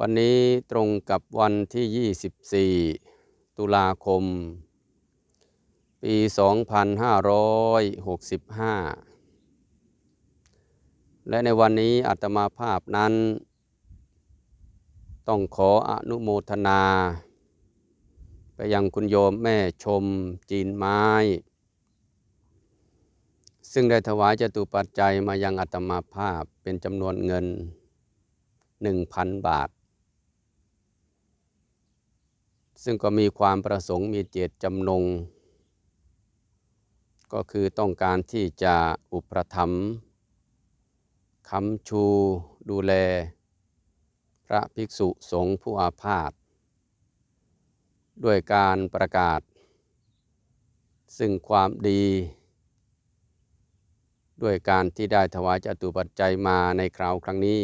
วันนี้ตรงกับวันที่ 24 ตุลาคม ปี 2565 และในวันนี้อาตมาภาพนั้น ต้องขออนุโมทนา ไปยังคุณโยมแม่ชมจีนไม้ ซึ่งได้ถวายจตุปัจจัยมายังอาตมาภาพเป็นจำนวนเงิน1,000บาท ซึ่งก็มีความประสงค์มีเจตจำนง ก็คือต้องการที่จะอุปถัมภ์คำชูดูแล พระภิกษุสงฆ์ผู้อาพาธด้วยการประกาศ ซึ่งความดี ด้วยการที่ได้ถวายจตุปัจจัยมาในคราวครั้งนี้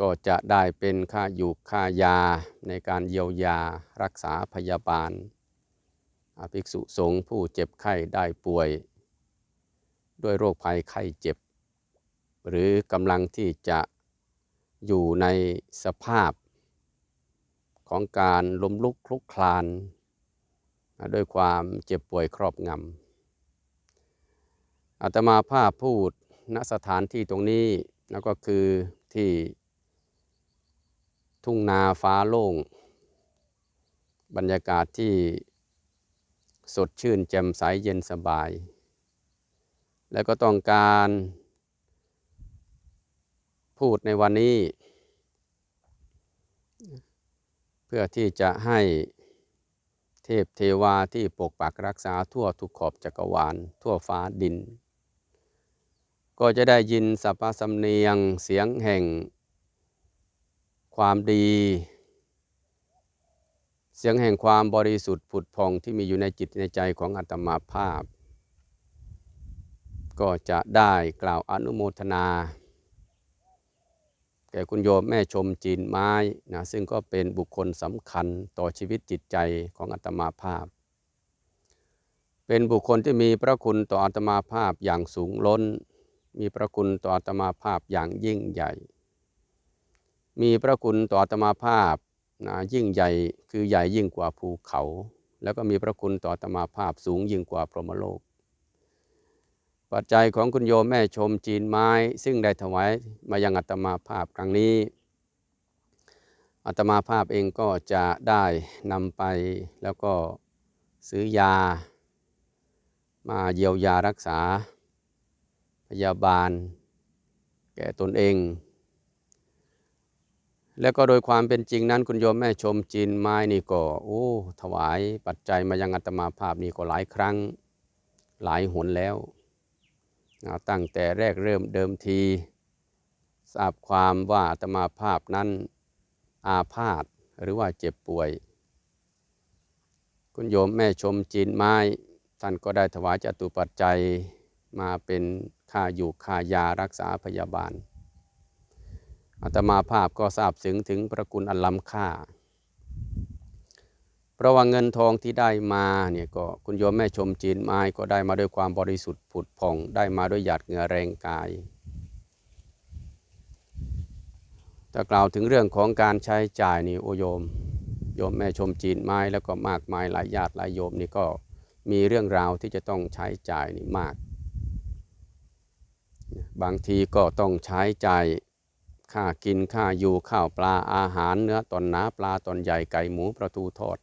ก็จะได้เป็นค่าอยู่ค่ายาในการเยียวยารักษาพยาบาลภิกษุสงฆ์ผู้เจ็บไข้ได้ป่วย ด้วยโรคภัยไข้เจ็บ หรือกำลังที่จะอยู่ในสภาพของการล้มลุกคลุกคลาน ด้วยความเจ็บป่วยครอบงำอาตมาภาพพูดณสถานที่ตรงนี้แล้วก็คือที่ ทุ่งนาฟ้าโล่ง บรรยากาศที่สดชื่นแจ่มใสเย็นสบาย แล้วก็ต้องการพูดในวันนี้ เพื่อที่จะให้เทพเทวาที่ปกปักรักษาทั่วทุกขอบจักรวาล ทั่วฟ้าดิน ก็จะได้ยินสัพพสำเนียงเสียงแห่ง ความดี เสียงแห่งความบริสุทธิ์ผุดพองที่มีอยู่ในจิตในใจของอาตมาภาพ ก็จะได้กล่าวอนุโมทนา แก่คุณโยมแม่ชมจีนไม้นะซึ่งก็เป็นบุคคลสำคัญต่อชีวิตจิตใจของอาตมาภาพ เป็นบุคคลที่มีพระคุณต่ออาตมาภาพอย่างสูงล้น มีพระคุณต่ออาตมาภาพอย่างยิ่งใหญ่ มีพระคุณต่ออาตมาภาพนะยิ่งใหญ่คือใหญ่ยิ่งกว่าภูเขา แล้วก็มีพระคุณต่ออาตมาภาพสูงยิ่งกว่าพรหมโลก ปัจจัยของคุณโยมแม่ชมจีนไม้ ซึ่งได้ถวายมายังอาตมาภาพครั้งนี้อาตมาภาพเองก็จะได้นำไปแล้วก็ซื้อยา มาเยียวยารักษาพยาบาล แก่ตนเอง แล้วก็โดยความเป็นจริงนั้นคุณโยมแม่ชมจีนไม้นี่ก็โอ้ถวายปัจจัยมายังอัตมาภาพนี่ก็หลายครั้งหลายหนแล้วตั้งแต่แรกเริ่มเดิมทีทราบความว่าอัตมาภาพนั้นอาพาธหรือว่าเจ็บป่วย คุณโยมแม่ชมจีนไม้ท่านก็ได้ถวายจตุปัจจัยมาเป็นค่าอยู่ค่ายารักษาพยาบาล อาตมาภาพก็ทราบซึ้งถึงพระคุณอันล้ำค่า เพราะว่าเงินทองที่ได้มาเนี่ยก็คุณโยมแม่ชมจีนไม้ก็ได้มาด้วยความบริสุทธิ์ผุดผ่อง ได้มาด้วยหยาดเหงื่อแรงกายถ้ากล่าวถึงเรื่องของการใช้จ่ายนี่โอโยม โยมแม่ชมจีนไม้แล้วก็มากมายหลายญาติหลายโยมนี่ก็มีเรื่องราวที่จะต้องใช้จ่ายนี่มาก บางทีก็ต้องใช้จ่าย ค่ากินค่าอยู่ข้าวปลาอาหารเนื้อตอนหนาปลาตอนใหญ่ไก่หมูประตูทอด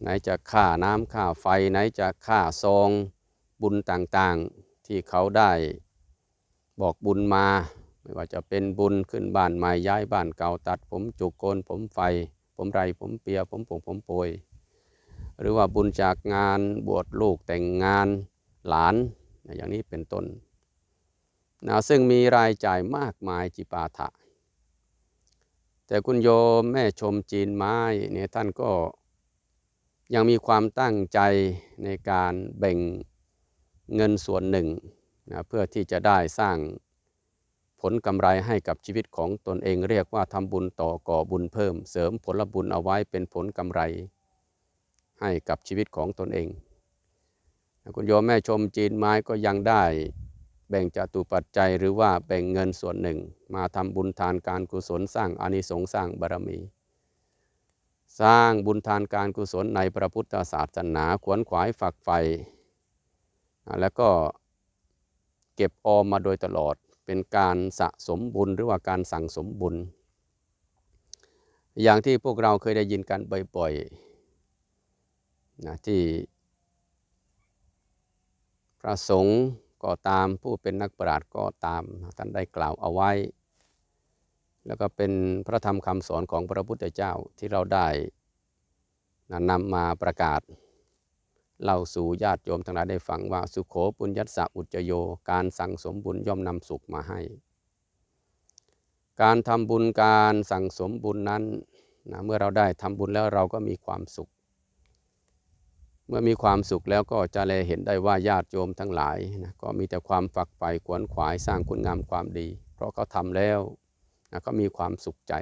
ไหนจะค่าน้ำค่าไฟ ไหนจะค่าซองบุญต่างๆที่เขาได้บอกบุญมา ไม่ว่าจะเป็นบุญขึ้นบ้านใหม่ย้ายบ้านเก่าตัด ผมจุกโกนผมไฟ ผมไรผมเปีย ผมผงผมโปยหรือว่าบุญจากงานบวชลูกแต่งงานหลานอย่างนี้เป็นต้น นะซึ่งมีรายจ่ายมากมายจิปาถะ แต่คุณโยมแม่ชมจีนไม้เนี่ยท่านก็ยังมีความตั้งใจในการแบ่งเงินส่วนหนึ่งนะเพื่อที่จะได้สร้างผลกำไรให้กับชีวิตของตนเองเรียกว่าทำบุญต่อก่อบุญเพิ่ม เสริมผลบุญเอาไว้เป็นผลกำไร ให้กับชีวิตของตนเอง คุณโยมแม่ชมจีนไม้ก็ยังได้ แบ่งจตุปัจจัยหรือว่าแบ่งเงินส่วนหนึ่ง มาทำบุญทานการกุศลสร้างอานิสงส์สร้างบารมี สร้างบุญทานการกุศลในพระพุทธศาสนาขวนขวายฝักใฝ่แล้วก็เก็บออมมาโดยตลอดเป็นการสะสมบุญหรือว่าการสั่งสมบุญ อย่างที่พวกเราเคยได้ยินกันบ่อยๆนะที่พระสงฆ์ ก็ตามผู้เป็นนักปราชญ์ก็ตามท่านได้กล่าวเอาไว้ แล้วก็เป็นพระธรรมคำสอนของพระพุทธเจ้าที่เราได้นำมาประกาศเล่าสู่ญาติโยมทั้งหลายได้ฟังว่าสุขโขปุญญัสสะอุจจโย การสั่งสมบุญย่อมนำสุขมาให้ การทำบุญการสั่งสมบุญนั้นนะเมื่อเราได้ทำบุญแล้วเราก็มีความสุข เมื่อมีความสุขแล้วก็จะแลเห็นได้ว่าญาติโยมทั้งหลายนะก็มีแต่ความฝักใฝ่ขวนขวายสร้างคุณงามความดี เพราะเขาทำแล้วนะก็มีความสุขใจ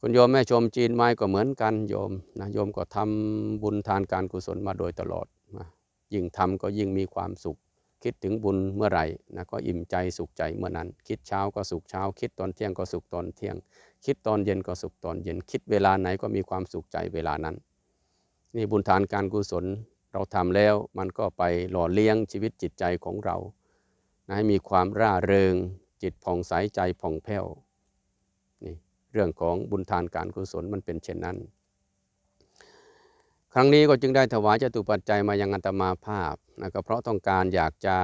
คุณโยมแม่ชมจีนไม้ก็เหมือนกันโยมนะโยมก็ทำบุญทานการกุศลมาโดยตลอดนะยิ่งทำก็ยิ่งมีความสุข คิดถึงบุญเมื่อไหร่นะก็อิ่มใจสุขใจเมื่อนั้น คิดเช้าก็สุขเช้า คิดตอนเที่ยงก็สุขตอนเที่ยง คิดตอนเย็นก็สุขตอนเย็น คิดเวลาไหนก็มีความสุขใจเวลานั้น นี่บุญทานการกุศลเราทำแล้วมันก็ไปหล่อเลี้ยงชีวิตจิตใจของเรานะให้มีความร่าเริงจิตผ่องใสใจผ่องแผ้วนี่เรื่องของบุญทานการกุศลมันเป็นเช่นนั้น ครั้งนี้ก็จึงได้ถวายจตุปัจจัยมายังอัตมาภาพนะก็เพราะต้องการอยากจะ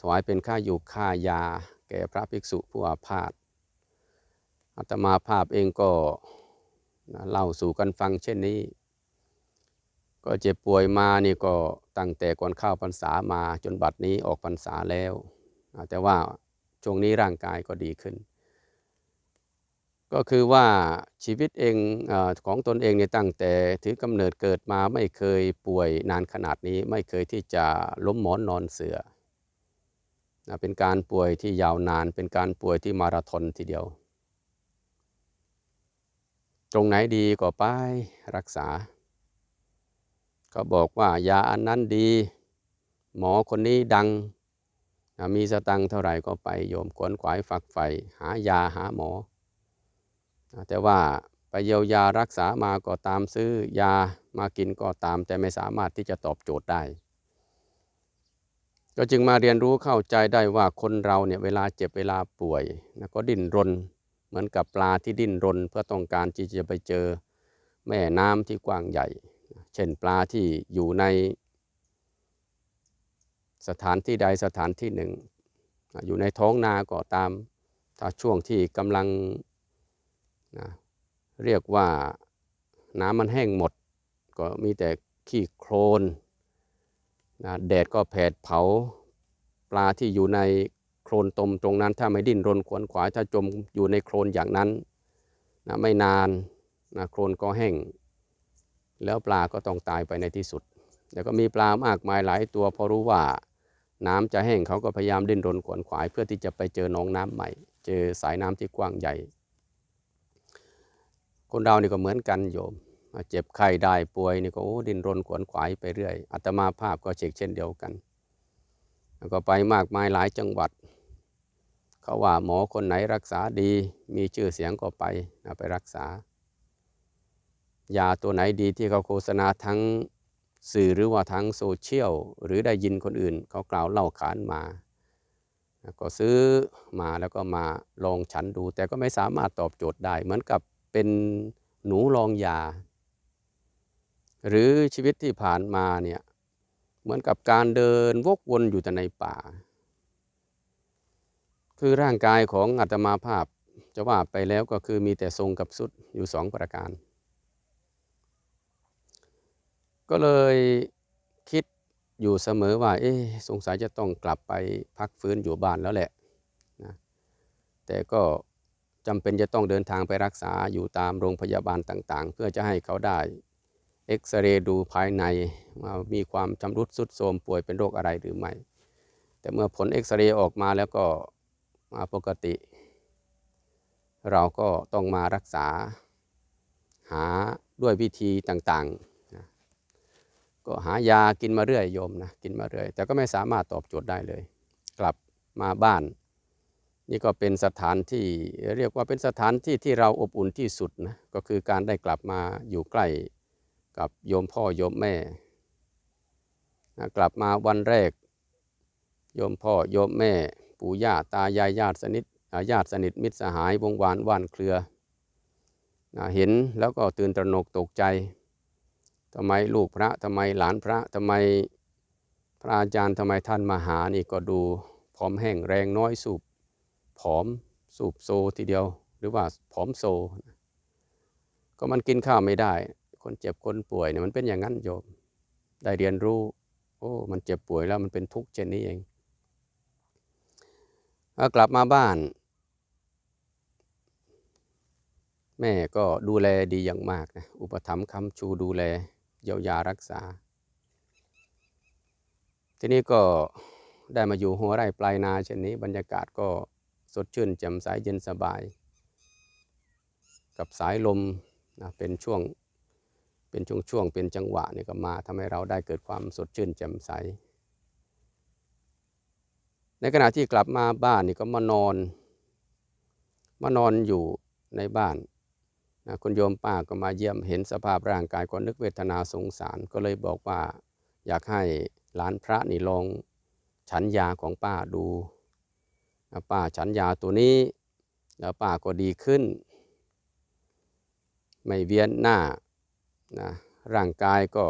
ถวายเป็นค่าอยู่ค่ายา แก่พระภิกษุผู้อาพาธอัตมาภาพเองก็นะเล่าสู่กันฟังเช่นนี้ ก็เจ็บป่วยมานี่ก็ตั้งแต่ก่อนเข้าพรรษามาจนบัดนี้ออกพรรษาแล้ว แต่ว่าช่วงนี้ร่างกายก็ดีขึ้น ก็คือว่าชีวิตเองอของตนเองเนี่ยตั้งแต่ถือกำเนิดเกิดมาไม่เคยป่วยนานขนาดนี้ ไม่เคยที่จะล้มหมอนนอนเสือเป็นการป่วยที่ยาวนาน เป็นการป่วยที่มาราธอนทีเดียว ตรงไหนดีก็ไปรักษา เขาบอกว่ายาอันนั้นดี หมอคนนี้ดังมีสตังเท่าไหร่ก็ไปโยมขวนขวายฝักใฝ่หายาหาหมอ แต่ว่าไปเยียวยารักษามาก็ตามซื้อยามากินก็ตาม แต่ไม่สามารถที่จะตอบโจทย์ได้ ก็จึงมาเรียนรู้เข้าใจได้ว่าคนเราเนี่ยเวลาเจ็บเวลาป่วยนะก็ดิ้นรน เหมือนกับปลาที่ดิ้นรน เพื่อต้องการที่จะไปเจอแม่น้ำที่กว้างใหญ่ เช่นปลาที่อยู่ในสถานที่ใดสถานที่หนึ่ง อยู่ในท้องนาก็ตาม ถ้าช่วงที่กำลังนะเรียกว่าน้ำมันแห้งหมด ก็มีแต่ขี้โคลนนะแดดก็แผดเผา ปลาที่อยู่ในโคลนตมตรงนั้น ถ้าไม่ดิ้นรนขวนขวายถ้าจมอยู่ในโคลนอย่างนั้นนะไม่นานนะโคลนก็แห้ง แล้วปลาก็ต้องตายไปในที่สุดแต่ก็มีปลามากมายหลายตัวพอรู้ว่าน้ำจะแห้งเขาก็พยายามดิ้นรนขวนขวาย เพื่อที่จะไปเจอหนองน้ำใหม่ เจอสายน้ำที่กว้างใหญ่ คนเรานี่ก็เหมือนกันโยม เจ็บไข้ได้ป่วยนี่ก็โอ้ดิ้นรนขวนขวายไปเรื่อยอัตมาภาพก็เช็คเช่นเดียวกัน แล้วก็ไปมากมายหลายจังหวัด เขาว่าหมอคนไหนรักษาดี มีชื่อเสียงก็ไปไปรักษา ยาตัวไหนดีที่เขาโฆษณาทั้งสื่อหรือว่าทั้งโซเชียลหรือได้ยินคนอื่น เขากล่าวเล่าขานมา ก็ซื้อมาแล้วก็มาลองฉันดู แต่ก็ไม่สามารถตอบโจทย์ได้ เหมือนกับเป็นหนูลองยา หรือชีวิตที่ผ่านมาเนี่ยเหมือนกับการเดินวกวนอยู่แต่ในป่า คือร่างกายของอัตมาภาพจะว่าไปแล้วก็คือมีแต่ทรงกับสุดอยู่สองประการ ก็เลยคิดอยู่เสมอว่า เอ๊สงสัยจะต้องกลับไปพักฟื้นอยู่บ้านแล้วแหละนะแต่ก็จำเป็นจะต้องเดินทางไปรักษาอยู่ตามโรงพยาบาลต่างๆ เพื่อจะให้เขาได้เอ็กซเรย์ดูภายในว่ามีความชำรุดสุดโทรมป่วยเป็นโรคอะไรหรือไม่ แต่เมื่อผลเอ็กซเรย์ออกมาแล้วก็มาปกติ เราก็ต้องมารักษาหาด้วยวิธีต่างๆ ก็หายากินมาเรื่อยโยมนะกินมาเรื่อย แต่ก็ไม่สามารถตอบโจทย์ได้เลย กลับมาบ้าน นี่ก็เป็นสถานที่เรียกว่าเป็นสถานที่ที่เราอบอุ่นที่สุดนะก็คือการได้กลับมาอยู่ใกล้กับโยมพ่อโยมแม่นะกลับมาวันแรก โยมพ่อโยมแม่ ปู่ย่าตายายญาติสนิทญาติสนิทมิตรสหายวงวานว่านเครือนะเห็นแล้วก็ตื่นตระหนกตกใจ ทำไมลูกพระทำไมหลานพระทำไมพระอาจารย์ทำไมท่านมาหานี่ก็ดูผอมแห้งแรงน้อยสูบผอมสูบโซทีเดียว หรือว่าผอมโซ ก็มันกินข้าวไม่ได้ คนเจ็บคนป่วยเนี่ยมันเป็นอย่างนั้นโยม ได้เรียนรู้ โอ้ มันเจ็บป่วยแล้วมันเป็นทุกข์เช่นนี้เองพอกลับมาบ้าน แม่ก็ดูแลดีอย่างมากนะอุปถัมภ์คำชูดูแล เยียวยารักษา ทีนี้ก็ได้มาอยู่หัวไร่ปลายนาเช่นนี้ บรรยากาศก็สดชื่นแจ่มใสเย็นสบาย กับสายลมนะเป็นช่วงเป็นช่วงๆเป็นจังหวะนี่ก็มาทำให้เราได้เกิดความสดชื่นแจ่มใส ในขณะที่กลับมาบ้านนี่ก็มานอน มานอนอยู่ในบ้าน นะคุณโยมป้าก็มาเยี่ยมเห็นสภาพร่างกายก็นึกเวทนาสงสาร ก็เลยบอกว่า อยากให้หลานพระนี่ลองฉันยาของป้าดูนะป้าฉันยาตัวนี้ แล้วป้าก็ดีขึ้น ไม่เวียนหน้านะร่างกายก็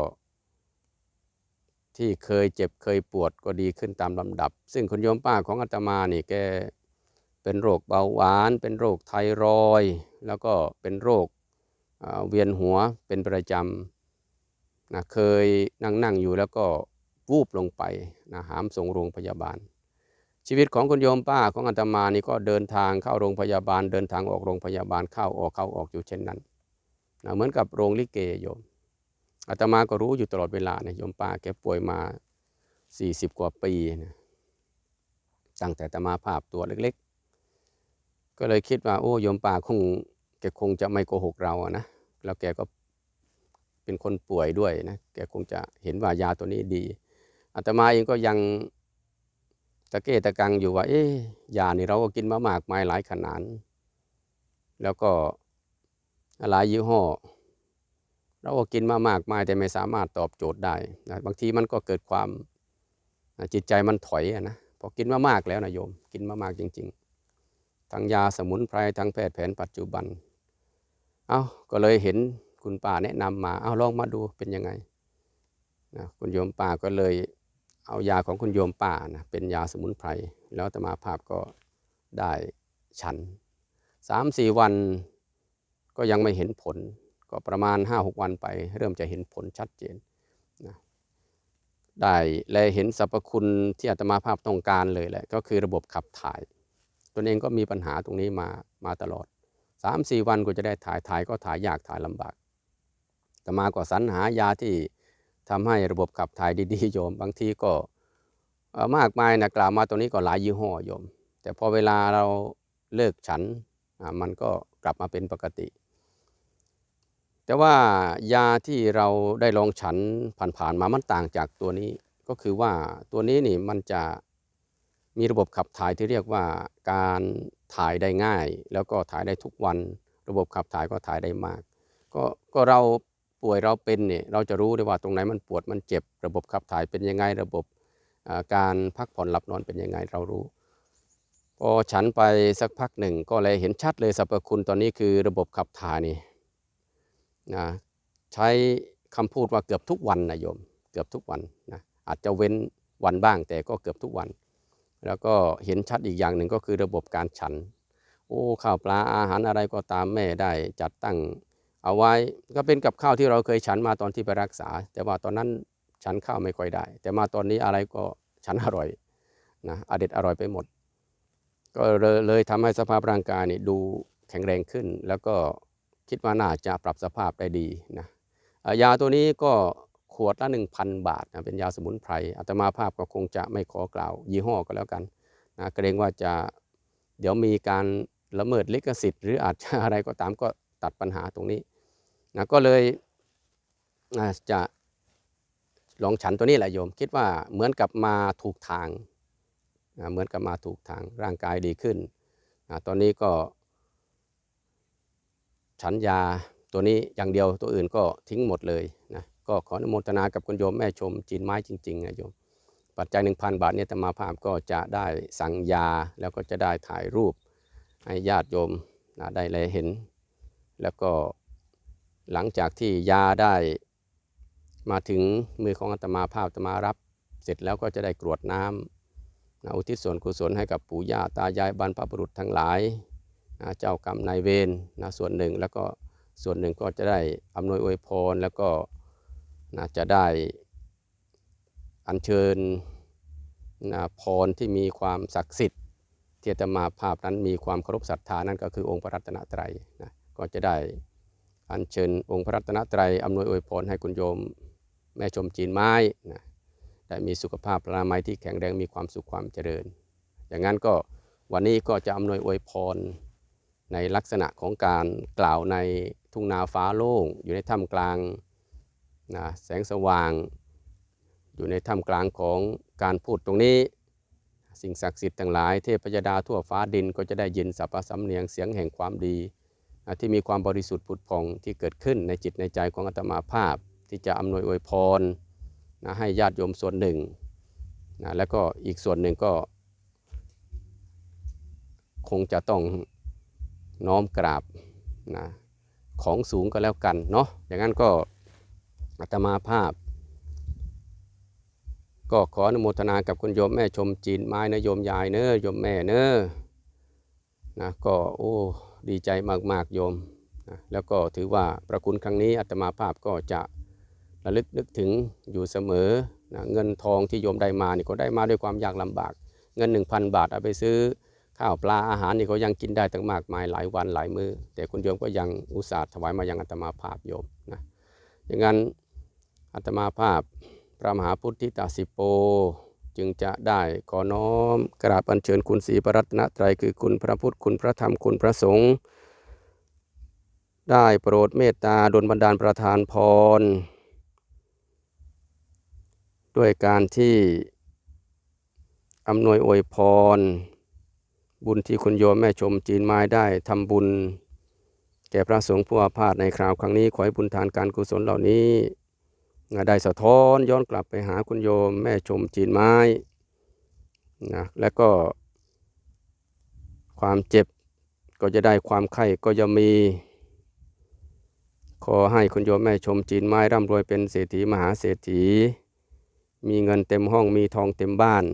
ที่เคยเจ็บเคยปวดก็ดีขึ้นตามลำดับ ซึ่งคุณโยมป้าของอาตมานี่แก เป็นโรคเบาหวาน เป็นโรคไทรอยด์แล้วก็เป็นโรคเวียนหัวเป็นประจำนะเคยนั่งนั่งอยู่แล้วก็วูบลงไปนะหามส่งโรงพยาบาล ชีวิตของคุณโยมป้าของอาตมานี่ก็เดินทางเข้าโรงพยาบาล เดินทางออกโรงพยาบาลเข้าออกเข้าออกอยู่เช่นนั้นนะเหมือนกับโรงลิเกโยมอาตมาก็รู้อยู่ตลอดเวลาเนี่ยโยมป้าแกป่วยมา 40 กว่าปีนะตั้งแต่อาตมาภาพตัวเล็กๆ ก็เลยคิดว่าโอ้โยมป้าคงแกคงจะไม่โกหกเราอะนะแล้วแกก็เป็นคนป่วยด้วยนะแกคงจะเห็นว่ายาตัวนี้ดีอาตมาเองก็ยังตะเกตะกังอยู่ว่า เอ๊ะยานี่เราก็กินมามากมายหลายขนาดแล้วก็หลายยี่ห้อ เราก็กินมามากมายแต่ไม่สามารถตอบโจทย์ได้นะบางทีมันก็เกิดความจิตใจมันถอยอะนะพอกินมามากแล้วนะโยม กินมามากจริง ทั้งยาสมุนไพรทั้งแพทย์แผนปัจจุบัน เอาก็เลยเห็นคุณป้าแนะนำมา เอาลองมาดูเป็นยังไงนะคุณโยมป้าก็เลยเอายาของคุณโยมป้านะเป็นยาสมุนไพร แล้วอาตมาภาพก็ได้ฉันสามสี่วันก็ยังไม่เห็นผล ก็ประมาณ5-6วันไป เริ่มจะเห็นผลชัดเจนนะได้และเห็นสรรพคุณที่อาตมาภาพต้องการเลยแหละ ก็คือระบบขับถ่าย ตัวเองก็มีปัญหาตรงนี้มามาตลอด3-4 วันก็จะได้ถ่ายถ่ายก็ถ่ายยากถ่ายลำบากอาตมาก็สรรหายาที่ทำให้ระบบขับถ่ายดีๆโยม บางทีก็มากมายนะกล่าวมาตัวนี้ก็หลายยี่ห้อโยม แต่พอเวลาเราเลิกฉันมันก็กลับมาเป็นปกติ แต่ว่ายาที่เราได้ลองฉันผ่านๆมามันต่างจากตัวนี้ ก็คือว่าตัวนี้นี่มันจะ มีระบบขับถ่ายที่เรียกว่าการถ่ายได้ง่าย แล้วก็ถ่ายได้ทุกวัน ระบบขับถ่ายก็ถ่ายได้มาก ก็ก็เราป่วยเราเป็นเนี่ยเราจะรู้ได้ว่าตรงไหนมันปวดมันเจ็บ ระบบขับถ่ายเป็นยังไงระบบการพักผ่อนหลับนอนเป็นยังไงเรารู้พอฉันไปสักพักหนึ่งก็เลยเห็นชัดเลยสรรพคุณตอนนี้คือระบบขับถ่ายนี่นะใช้คำพูดว่าเกือบทุกวันนะโยม เกือบทุกวันนะอาจจะเว้นวันบ้างแต่ก็เกือบทุกวัน แล้วก็เห็นชัดอีกอย่างหนึ่งก็คือระบบการฉัน โอ้ข้าวปลาอาหารอะไรก็ตามแม่ได้จัดตั้งเอาไว้ก็เป็นกับข้าวที่เราเคยฉันมาตอนที่ไปรักษา แต่ว่าตอนนั้นฉันข้าวไม่ค่อยได้ แต่มาตอนนี้อะไรก็ฉันอร่อยนะอเด็ดอร่อยไปหมด ก็เลยเลยทำให้สภาพร่างกายนี่ดูแข็งแรงขึ้น แล้วก็คิดว่าน่าจะปรับสภาพได้ดีนะยาตัวนี้ก็ ขวดละ 1,000 บาทนะเป็นยาสมุนไพรอาตมาภาพก็คงจะไม่ขอกล่าว ยี่ห้อก็แล้วกันนะเกรงว่าจะเดี๋ยวมีการละเมิดลิขสิทธิ์ หรืออาจจะอะไรก็ตามก็ตัดปัญหาตรงนี้นะก็เลยจะลองฉันตัวนี้แหละโยม คิดว่าเหมือนกับมาถูกทางนะเหมือนกับมาถูกทางร่างกายดีขึ้นนะตอนนี้ก็ ฉันยาตัวนี้อย่างเดียวตัวอื่นก็ทิ้งหมดเลยนะ ก็ขออนุโมทนากับคุณโยมแม่ชมจีนไม้จริงๆนะโยม ปัจจัย 1,000 บาทเนี่ยธรรมาภาพก็จะได้สั่งยาแล้วก็จะได้ถ่ายรูปให้ญาติโยมนะได้เลยเห็น แล้วก็หลังจากที่ยาได้มาถึงมือของอาตมาภาพอาตมารับ เสร็จแล้วก็จะได้กรวดน้ำนะอุทิศส่วนกุศลให้กับปู่ย่าตายายบรรพบุรุษทั้งหลายนะเจ้ากรรมนายเวรนะส่วนหนึ่งแล้วก็ส่วนหนึ่งก็จะได้อำนวยอวยพรแล้วก็ นะจะได้อัญเชิญนะพรที่มีความศักดิ์สิทธิ์ที่อาตมาภาพนั้นมีความเคารพศรัทธานั่นก็คือองค์พระรัตนตรัยนะก็จะได้อัญเชิญองค์พระรัตนตรัยอำนวยอวยพรให้คุณโยมแม่ชมจีนไม้นะได้มีสุขภาพพลามัยที่แข็งแรงมีความสุขความเจริญ อย่างนั้นก็วันนี้ก็จะอำนวยอวยพรในลักษณะของการกล่าวในทุ่งนาฟ้าโล่งอยู่ในถ้ำกลาง นะแสงสว่างอยู่ในถ้ำกลางของการพูดตรงนี้ สิ่งศักดิ์สิทธิ์ทั้งหลายเทพยดาทั่วฟ้าดินก็จะได้ยินสัพพสำเนียงเสียงแห่งความดีนะที่มีความบริสุทธิ์ผุดผ่องที่เกิดขึ้นในจิตในใจของอาตมาภาพ ที่จะอำนวยอวยพรนะให้ญาติโยมส่วนหนึ่งนะแล้วก็อีกส่วนหนึ่งก็ คงจะต้องน้อมกราบนะของสูงก็แล้วกันเนาะอย่างนั้นก็ อาตมาภาพ ก็ขออนุโมทนากับคุณโยมแม่ชมจีนไม้นะโยมยายเนอะโยมแม่เนอะนะก็โอ้ดีใจมากๆโยมนะแล้วก็ถือว่าประคุณครั้งนี้อาตมาภาพก็จะระลึกนึกถึงอยู่เสมอนะเงินทองที่โยมได้มานี่ก็ได้มาด้วยความยากลำบาก เงิน 1,000 บาทเอาไปซื้อข้าวปลาอาหารนี่ก็ยังกินได้ตั้งมากมายหลายวันหลายมือแต่คุณโยมก็ยังอุตส่าห์ถวายมายังอาตมาภาพโยมนะอย่างนั้น อาตมาภาพพระมหาพุทธิตาสิโป จึงจะได้ขอน้อมกราบอัญเชิญคุณศรีปรัตนตรัยคือคุณพระพุทธคุณพระธรรมคุณพระสงฆ์ได้โปรดเมตตาดลบันดาลประทานพร ด้วยการที่อำนวยอวยพร บุญที่คุณโยมแม่ชมจีนไม้ได้ทำบุญ แก่พระสงฆ์ผู้อาพาธในคราวครั้งนี้ขอให้บุญทานการกุศลเหล่านี้ ได้สะท้อนย้อนกลับไปหาคุณโยมแม่ชมจีนไม้นะและก็ ความเจ็บก็จะได้ความไข้ก็จะมี ขอให้คุณโยมแม่ชมจีนไม้ร่ำรวยเป็นเศรษฐีมหาเศรษฐี มีเงินเต็มห้องมีทองเต็มบ้าน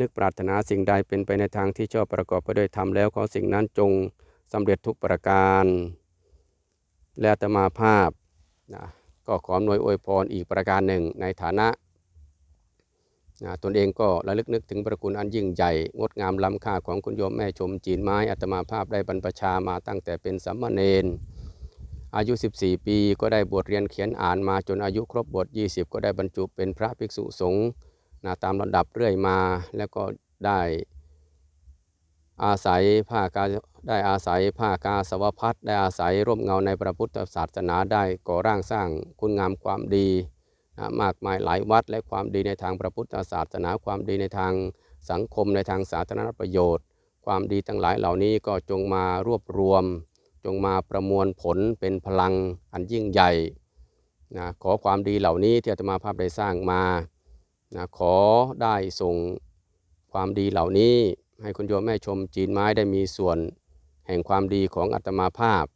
นึกปรารถนาสิ่งใดเป็นไปในทางที่ชอบประกอบไปด้วยธรรมแล้วขอสิ่งนั้นจงสำเร็จทุกประการ และตมาภาพนะ ก็ขออำนวยอวยพรอีกประการหนึ่งในฐานะตนเองก็ระลึกนึกถึงประคุณอันยิ่งใหญ่ งดงามล้ำค่าของคุณโยมแม่ชมจีนไม้อาตมาภาพได้บรรพชามาตั้งแต่เป็นสัมมาเนนอายุ 14 ปีก็ได้บวชเรียนเขียนอ่านมาจนอายุครบบวช20 ก็ได้บรรจุเป็นพระภิกษุสงฆ์ตามลำดับเรื่อยมา แล้วก็ได้ อาศัยผ้ากาได้อาศัยผ้ากาสวพัดได้อาศัยร่มเงาในพระพุทธศาสนาได้ก่อร่างสร้างคุณงามความดีนะมากมายหลายวัดและความดีในทางพระพุทธศาสนาความดีในทางสังคมในทางสาธารณประโยชน์ ความดีทั้งหลายเหล่านี้ก็จงมารวบรวม จงมาประมวลผลเป็นพลังอันยิ่งใหญ่นะขอความดีเหล่านี้ที่อาตมาภาพได้สร้างมานะขอได้ส่งความดีเหล่านี้ ให้คุณโยมแม่ชมจีนไม้ได้มีส่วนแห่งความดีของอาตมาภาพ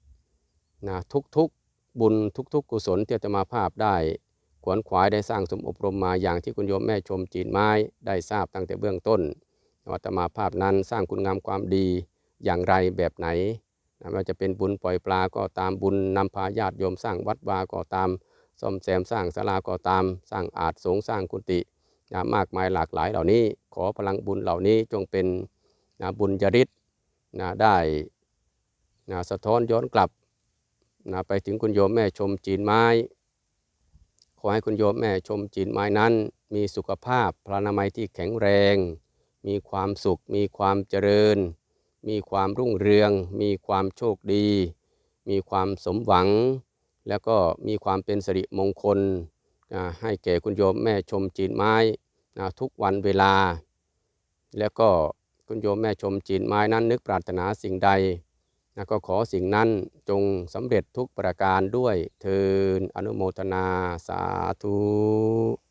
นะทุกๆบุญทุกๆกุศลที่อาตมาภาพได้ขวนขวายได้สร้างสมอบรมมาอย่างที่คุณโยมแม่ชมจีนไม้ได้ทราบตั้งแต่เบื้องต้นว่าอาตมาภาพนั้นสร้างคุณงามความดีอย่างไรแบบไหนนะว่าจะเป็นบุญปล่อยปลาก็ตามบุญนำพาญาติโยมสร้างวัดวาก็ตามซ่อมแซมสร้างศาลาก็ตาม สร้างอาจสงสร้างกุฏิ นะมากมายหลากหลายเหล่านี้ ขอพลังบุญเหล่านี้จงเป็นนะบุญยริศนะได้นะสะท้อนย้อนกลับนะไปถึงคุณโยมแม่ชมจีนไม้ ขอให้คุณโยมแม่ชมจีนไม้นั้น มีสุขภาพพลานามัยที่แข็งแรง มีความสุข มีความเจริญ มีความรุ่งเรือง มีความโชคดี มีความสมหวัง แล้วก็มีความเป็นสิริมงคล ให้แก่คุณโยมแม่ชมจีนไม้ทุกวันเวลา แล้วก็คุณโยมแม่ชมจีนไม้นั้น นึกปรารถนาสิ่งใดก็ขอสิ่งนั้นจงสำเร็จทุกประการด้วยเทินอนุโมทนาสาธุ